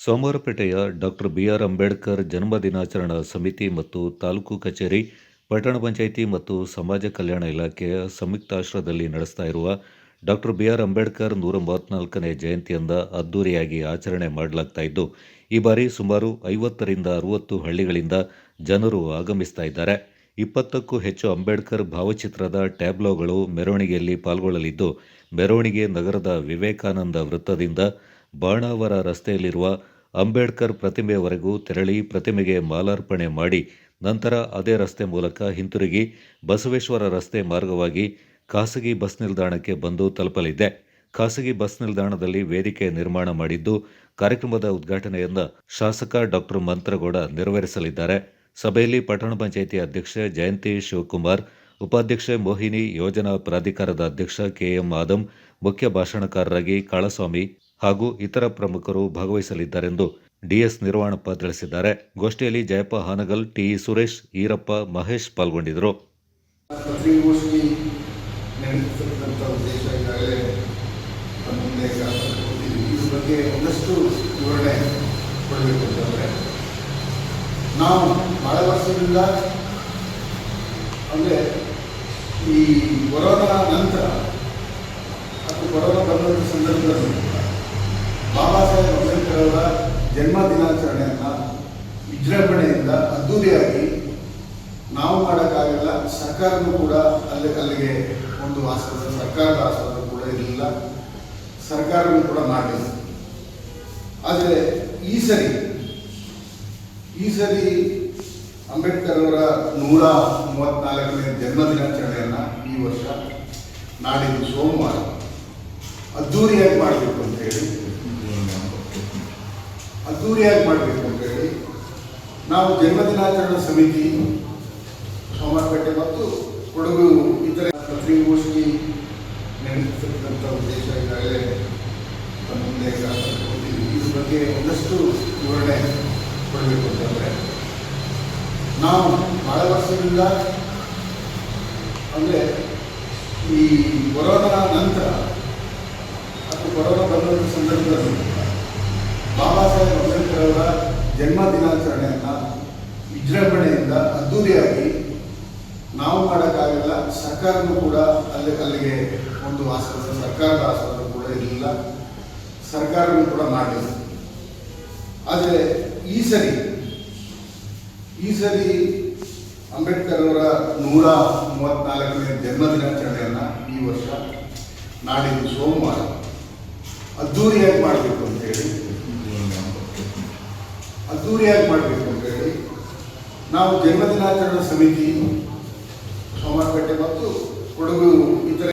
ಸೋಮವಾರಪೇಟೆಯ doctor B R Ambedkar ಜನ್ಮ ದಿನಾಚರಣಾ ಸಮಿತಿ ಮತ್ತು ತಾಲೂಕು ಕಚೇರಿ, ಪಟ್ಟಣ ಪಂಚಾಯಿತಿ ಮತ್ತು ಸಮಾಜ ಕಲ್ಯಾಣ ಇಲಾಖೆಯ ಸಂಯುಕ್ತಾಶ್ರಯದಲ್ಲಿ ನಡೆಸ್ತಾ ಇರುವ ಡಾಕ್ಟರ್ ಬಿ ಆರ್ ಅಂಬೇಡ್ಕರ್ ನೂರ ಮೂವತ್ತ್ನಾಲ್ಕನೇ ಜಯಂತಿಯಿಂದ ಅದ್ದೂರಿಯಾಗಿ ಆಚರಣೆ ಮಾಡಲಾಗ್ತಾ ಇದ್ದು, ಈ ಬಾರಿ ಸುಮಾರು ಐವತ್ತರಿಂದ ಅರುವತ್ತು ಹಳ್ಳಿಗಳಿಂದ ಜನರು ಆಗಮಿಸ್ತಾ ಇದ್ದಾರೆ. ಇಪ್ಪತ್ತಕ್ಕೂ ಹೆಚ್ಚು ಅಂಬೇಡ್ಕರ್ ಭಾವಚಿತ್ರದ ಟ್ಯಾಬ್ಲೋಗಳು ಮೆರವಣಿಗೆಯಲ್ಲಿ ಪಾಲ್ಗೊಳ್ಳಲಿದ್ದು, ಮೆರವಣಿಗೆ ನಗರದ ವಿವೇಕಾನಂದ ವೃತ್ತದಿಂದ ಬಾಣಾವರ ರಸ್ತೆಯಲ್ಲಿರುವ ಅಂಬೇಡ್ಕರ್ ಪ್ರತಿಮೆವರೆಗೂ ತೆರಳಿ ಪ್ರತಿಮೆಗೆ ಮಾಲಾರ್ಪಣೆ ಮಾಡಿ ನಂತರ ಅದೇ ರಸ್ತೆ ಮೂಲಕ ಹಿಂತಿರುಗಿ ಬಸವೇಶ್ವರ ರಸ್ತೆ ಮಾರ್ಗವಾಗಿ ಖಾಸಗಿ ಬಸ್ ನಿಲ್ದಾಣಕ್ಕೆ ಬಂದು ತಲುಪಲಿದೆ ಖಾಸಗಿ ಬಸ್ ನಿಲ್ದಾಣದಲ್ಲಿ ವೇದಿಕೆ ನಿರ್ಮಾಣ ಮಾಡಿದ್ದು ಕಾರ್ಯಕ್ರಮದ ಉದ್ಘಾಟನೆಯನ್ನ ಶಾಸಕ ಡಾಕ್ಟರ್ ಮಂತ್ರಗೌಡ ನೆರವೇರಿಸಲಿದ್ದಾರೆ. ಸಭೆಯಲ್ಲಿ ಪಟ್ಟಣ ಪಂಚಾಯಿತಿ ಅಧ್ಯಕ್ಷೆ ಜಯಂತಿ ಶಿವಕುಮಾರ್, ಉಪಾಧ್ಯಕ್ಷೆ ಮೋಹಿನಿ, ಯೋಜನಾ ಪ್ರಾಧಿಕಾರದ ಅಧ್ಯಕ್ಷ ಕೆಎಂ ಆದಂ, ಮುಖ್ಯ ಭಾಷಣಕಾರರಾಗಿ ಕಾಳಸ್ವಾಮಿ ಹಾಗೂ ಇತರ ಪ್ರಮುಖರು ಭಾಗವಹಿಸಲಿದ್ದಾರೆಂದು ಡಿಎಸ್ ನಿರ್ವಾಣಪ್ಪ ತಿಳಿಸಿದ್ದಾರೆ. ಗೋಷ್ಠಿಯಲ್ಲಿ ಜಯಪ್ಪ ಹಾನಗಲ್ ಟಿಇ ಸುರೇಶ್, ಈರಪ್ಪ, ಮಹೇಶ್ ಪಾಲ್ಗೊಂಡಿದ್ದರು. ನಾವು ಬಹಳ ವರ್ಷದಿಂದ ಅಂದರೆ ಈ ಕೊರೋನಾ ನಂತರ ಅಥವಾ ಕೊರೋನಾ ಬಂದಂಥ ಸಂದರ್ಭದಲ್ಲಿ ಅಂಬೇಡ್ಕರ್ ಜನ್ಮ ದಿನಾಚರಣೆಯನ್ನು ವಿಜೃಂಭಣೆಯಿಂದ ಅದ್ದೂರಿಯಾಗಿ ನಾವು ಮಾಡೋಕ್ಕಾಗಲ್ಲ, ಸರ್ಕಾರನೂ ಕೂಡ ಅಲ್ಲಿ ಅಲ್ಲಿಗೆ ಒಂದು ಆಸ್ಪತ್ರೆ, ಸರ್ಕಾರದ ಆಸ್ಪತ್ರೆ ಕೂಡ ಇರಲಿಲ್ಲ. ಸರ್ಕಾರನೂ ಕೂಡ ಮಾಡಲಿಲ್ಲ. ಆದರೆ ಈ ಸರಿ ಈ ಸರಿ ಅಂಬೇಡ್ಕರ್ ಅವರ ನೂರ ಮೂವತ್ನಾಲ್ಕನೇ ಜನ್ಮ ದಿನಾಚರಣೆಯನ್ನು ಈ ವರ್ಷ ನಾಡಿದ್ದು ಸೋಮವಾರ ಅದ್ದೂರಿಯಾಗಿ ಮಾಡಬೇಕು ಅಂತ ಹೇಳಿ ಅದ್ದೂರಿಯಾಗಿ ಮಾಡಬೇಕು ಅಂತ ಹೇಳಿ ನಾವು ಜನ್ಮದಿನಾಚರಣಾ ಸಮಿತಿ, ಸೋಮವಾರಪೇಟೆ ಮತ್ತು ಕೊಡಗು ಇತರೆ ಪತ್ರಿಕಾಗೋಷ್ಠಿ ನಡೆಸತಕ್ಕಂಥ ಉದ್ದೇಶ ಈಗಾಗಲೇ ಮುಂದೆ ಇದ್ರ ಬಗ್ಗೆ ಒಂದಷ್ಟು ವಿವರಣೆ ಕೊಡಬೇಕು ಅಂತಂದರೆ ನಾವು ಬಹಳ ವರ್ಷದಿಂದ ಅಂದರೆ ಈ ಕೊರೋನಾ ನಂತರ ಅಥವಾ ಕೊರೋನಾ ಬಂದಂಥ ಸಂದರ್ಭದಲ್ಲಿ ಬಾಬಾ ಸಾಹೇಬ್ ಅವರ ಜನ್ಮ ದಿನಾಚರಣೆಯನ್ನು ವಿಜೃಂಭಣೆಯಿಂದ ಅದ್ದೂರಿಯಾಗಿ ನಾವು ಮಾಡೋಕ್ಕಾಗಲ್ಲ, ಸರ್ಕಾರನೂ ಕೂಡ ಅಲ್ಲಿ ಅಲ್ಲಿಗೆ ಒಂದು ಆಸ್ಪತ್ರೆ, ಸರ್ಕಾರದ ಆಸ್ಪತ್ರೆ ಕೂಡ ಇರಲಿಲ್ಲ. ಸರ್ಕಾರನೂ ಕೂಡ ಮಾಡಲಿಲ್ಲ ಆದರೆ ಈ ಸರಿ ಈ ಸರಿ ಅಂಬೇಡ್ಕರ್ ಅವರ ನೂರ ಮೂವತ್ನಾಲ್ಕನೇ ಜನ್ಮ ದಿನಾಚರಣೆಯನ್ನು ಈ ವರ್ಷ ನಾಡಿದ್ದು ಸೋಮವಾರ ಅದ್ದೂರಿಯಾಗಿ ಮಾಡಬೇಕು ಅಂತ ಹೇಳಿ ಅದ್ದೂರಿಯಾಗಿ ಮಾಡಬೇಕು ಅಂತ ಹೇಳಿ ನಾವು ಜನ್ಮದಿನಾಚರಣಾ ಸಮಿತಿ ಸೋಮಾರಪೇಟೆ ಮತ್ತು ಕೊಡಗು ಇತರ